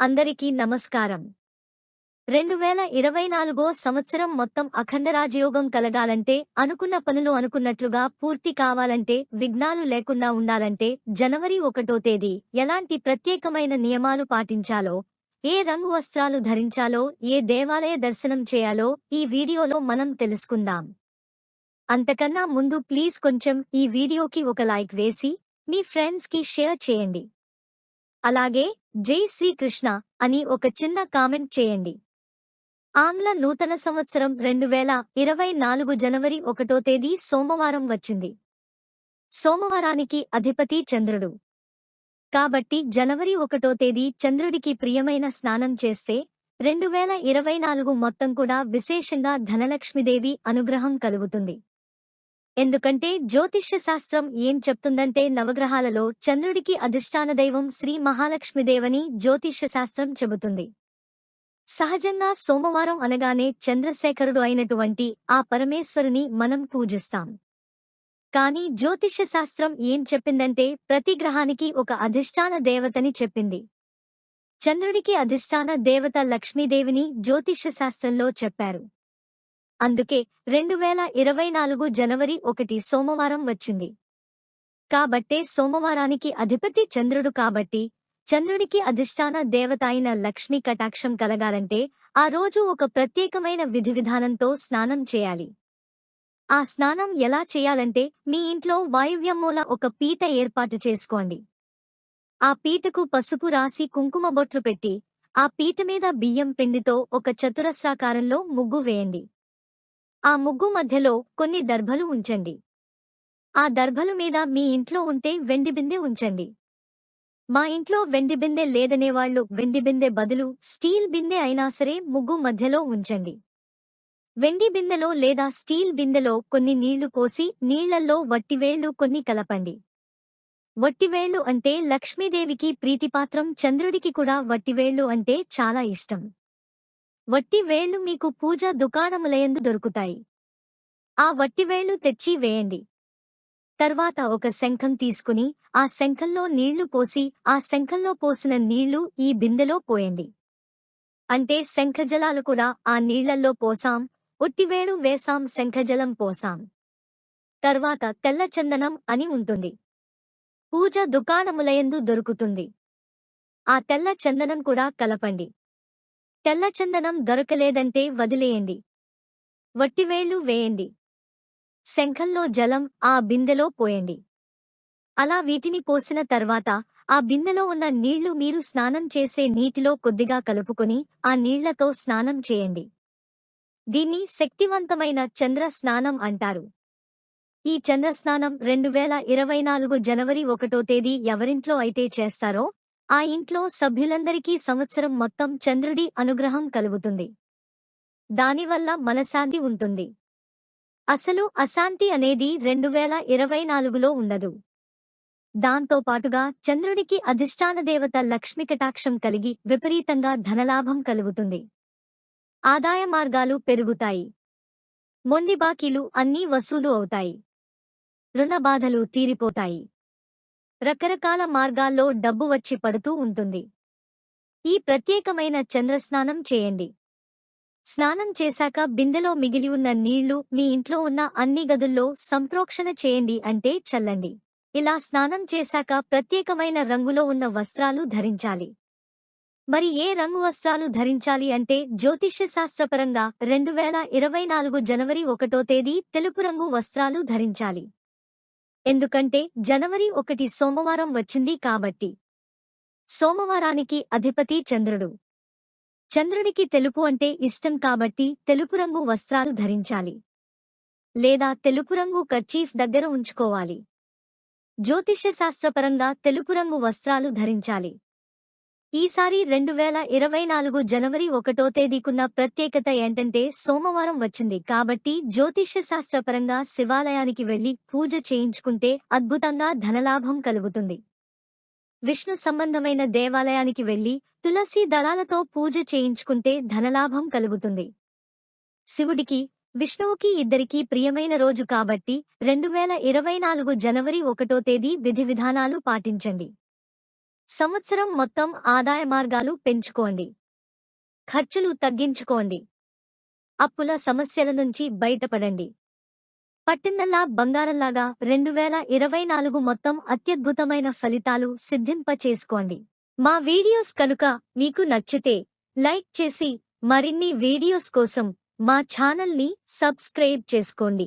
అందరికీ నమస్కారం. రెండు వేల ఇరవై నాలుగో సంవత్సరం మొత్తం అఖండ రాజయోగం కలగాలంటే అనుకున్న పనులు అనుకున్నట్లుగా పూర్తి కావాలంటే విఘ్నాలు లేకుండా ఉండాలంటే జనవరి ఒకటో తేదీ ఎలాంటి ప్రత్యేకమైన నియమాలు పాటించాలో ఏ రంగు వస్త్రాలు ధరించాలో ఏ దేవాలయ దర్శనం చేయాలో ఈ వీడియోలో మనం తెలుసుకుందాం. అంతకన్నా ముందు ప్లీజ్ కొంచెం ఈ వీడియోకి ఒక లైక్ వేసి మీ ఫ్రెండ్స్కి షేర్ చేయండి. అలాగే జై శ్రీకృష్ణ అని ఒక చిన్న కామెంట్ చేయండి. ఆంగ్ల నూతన సంవత్సరం రెండు వేల ఇరవై నాలుగు జనవరి ఒకటో తేదీ సోమవారం వచ్చింది. సోమవారానికి అధిపతి చంద్రుడు. కాబట్టి జనవరి ఒకటో తేదీ చంద్రుడికి ప్రియమైన స్నానం చేస్తే రెండు వేల ఇరవై నాలుగు మొత్తం కూడా విశేషంగా ధనలక్ష్మీదేవి అనుగ్రహం కలుగుతుంది. ఎందుకంటే జ్యోతిష్య శాస్త్రం ఏం చెప్తుందంటే నవగ్రహాలలో చంద్రుడికి అధిష్టాన దైవం శ్రీ మహాలక్ష్మిదేవని జ్యోతిష్య శాస్త్రం చెబుతుంది. సహజంగా సోమవారం అనగానే చంద్రశేఖరుడు అయినటువంటి ఆ పరమేశ్వరుని మనం పూజిస్తాం. కాని జ్యోతిష్య శాస్త్రం ఏం చెప్పిందంటే ప్రతి గ్రహానికి ఒక అధిష్టాన దేవతని చెప్పింది. చంద్రుడికి అధిష్టాన దేవత లక్ష్మీదేవిని జ్యోతిష్య శాస్త్రంలో చెప్పారు. అందుకే రెండు వేల ఇరవై నాలుగు జనవరి ఒకటి సోమవారం వచ్చింది. కాబట్టే సోమవారానికి అధిపతి చంద్రుడు కాబట్టి చంద్రుడికి అధిష్టాన దేవత అయిన లక్ష్మీ కటాక్షం కలగాలంటే ఆ రోజు ఒక ప్రత్యేకమైన విధి విధానంతో స్నానం చేయాలి. ఆ స్నానం ఎలా చేయాలంటే మీ ఇంట్లో వాయువ్యమూల ఒక పీట ఏర్పాటు చేసుకోండి. ఆ పీటకు పసుపు రాసి కుంకుమ బొట్లు పెట్టి ఆ పీట మీద బియ్యం పిండితో ఒక చతురస్రాకారంలో ముగ్గు వేయండి. ఆ ముగ్గు మధ్యలో కొన్ని దర్భలు ఉంచండి. ఆ దర్భలు మీద మీ ఇంట్లో ఉంటే వెండి బిందె ఉంచండి. మా ఇంట్లో వెండి బిందె లేదనేవాళ్ళు వెండి బిందె బదులు స్టీల్ బిందె అయినా సరే ముగ్గు మధ్యలో ఉంచండి. వెండి బిందెలో లేదా స్టీల్ బిందెలో కొన్ని నీళ్ళు పోసి నీళ్ళల్లో వట్టివేళ్ళు కొన్ని కలపండి. వట్టివేళ్ళు అంటే లక్ష్మీదేవికి ప్రీతిపాత్రం చంద్రుడికి కూడా వట్టివేళ్ళు అంటే చాలా ఇష్టం. వట్టివేళ్ళు మీకు పూజ దుకాణములయందు దొరుకుతాయి. ఆ వట్టివేళ్ళు తెచ్చి వేయండి. తర్వాత ఒక శంఖం తీసుకుని ఆ శంఖంలో నీళ్ళు పోసి ఆ శంఖంలో పోసిన నీళ్ళు ఈ బిందెలో పోయండి. అంటే శంఖజలాలు కూడా ఆ నీళ్ళల్లో పోసాం ఒట్టివేణు వేసాం శంఖజలం పోసాం. తర్వాత తెల్లచందనం అని ఉంటుంది. పూజ దుకాణములయందు దొరుకుతుంది. ఆ తెల్ల చందనం కూడా కలపండి. తెల్లచందనం దొరకలేదంటే వదిలేయండి. వట్టివేళ్ళు వేయండి. శంఖంలో జలం ఆ బిందెలో పోయండి. అలా వీటిని పోసిన తర్వాత ఆ బిందెలో ఉన్న నీళ్ళు మీరు స్నానం చేసే నీటిలో కొద్దిగా కలుపుకొని ఆ నీళ్ళతో స్నానం చేయండి. దీన్ని శక్తివంతమైన చంద్ర స్నానం అంటారు. ఈ చంద్ర స్నానం రెండు వేల ఇరవై నాలుగు జనవరి ఒకటో తేదీ ఎవరింట్లో అయితే చేస్తారో ఆ ఇంట్లో సభ్యులందరికీ సంవత్సరం మొత్తం చంద్రుడి అనుగ్రహం కలుగుతుంది. దానివల్ల మనశాంతి ఉంటుంది. అసలు అశాంతి అనేది రెండు వేల ఇరవై నాలుగులో ఉండదు. దాంతో పాటుగా చంద్రుడికి అధిష్టాన దేవత లక్ష్మి కటాక్షం కలిగి విపరీతంగా ధనలాభం కలుగుతుంది. ఆదాయ మార్గాలు పెరుగుతాయి. మొండి బాకీలు అన్నీ వసూలు అవుతాయి. రుణ బాధలు తీరిపోతాయి. రకరకాల మార్గాల్లో డబ్బు వచ్చి పడుతూ ఉంటుంది. ఈ ప్రత్యేకమైన చంద్రస్నానం చేయండి. స్నానం చేశాక బిందెలో మిగిలి ఉన్న నీళ్ళు మీ ఇంట్లో ఉన్న అన్ని గదుల్లో సంప్రోక్షణ చేయండి అంటే చల్లండి. ఇలా స్నానం చేశాక ప్రత్యేకమైన రంగులో ఉన్న వస్త్రాలు ధరించాలి. మరి ఏ రంగు వస్త్రాలు ధరించాలి అంటే జ్యోతిష్య శాస్త్రపరంగా రెండు వేల ఇరవై నాలుగు జనవరి ఒకటో తేదీ తెలుపు రంగు వస్త్రాలు ధరించాలి. ఎందుకంటే జనవరి ఒకటి సోమవారం వచ్చింది కాబట్టి. సోమవారానికి అధిపతి చంద్రుడు. చంద్రుడికి తెలుపు అంటే ఇష్టం కాబట్టి తెలుపు రంగు వస్త్రాలు ధరించాలి. లేదా తెలుపు రంగు కర్చీఫ్ దగ్గర ఉంచుకోవాలి. జ్యోతిష్యశాస్త్రపరంగా తెలుపు రంగు వస్త్రాలు ధరించాలి. ఈసారి రెండు వేల ఇరవై నాలుగు జనవరి ఒకటో తేదీకున్న ప్రత్యేకత ఏంటంటే సోమవారం వచ్చింది కాబట్టి జ్యోతిష్య శాస్త్రపరంగా శివాలయానికి వెళ్ళి పూజ చేయించుకుంటే అద్భుతంగా ధనలాభం కలుగుతుంది. విష్ణు సంబంధమైన దేవాలయానికి వెళ్ళి తులసి దళాలతో పూజ చేయించుకుంటే ధనలాభం కలుగుతుంది. శివుడికి విష్ణువుకి ఇద్దరికీ ప్రియమైన రోజు కాబట్టి రెండు వేల ఇరవై నాలుగు జనవరి ఒకటో తేదీ విధి విధానాలు పాటించండి. సంవత్సరం మొత్తం ఆదాయ మార్గాలు పెంచుకోండి. ఖర్చులు తగ్గించుకోండి. అప్పుల సమస్యల నుంచి బయటపడండి. పట్టిందల్లా బంగారంలాగా రెండు వేల ఇరవై నాలుగు మొత్తం అత్యద్భుతమైన ఫలితాలు సిద్ధింప చేసుకోండి మా వీడియోస్ కనుక మీకు నచ్చితే లైక్ చేసి మరిన్ని వీడియోస్ కోసం మా ఛానల్ని సబ్స్క్రైబ్ చేసుకోండి.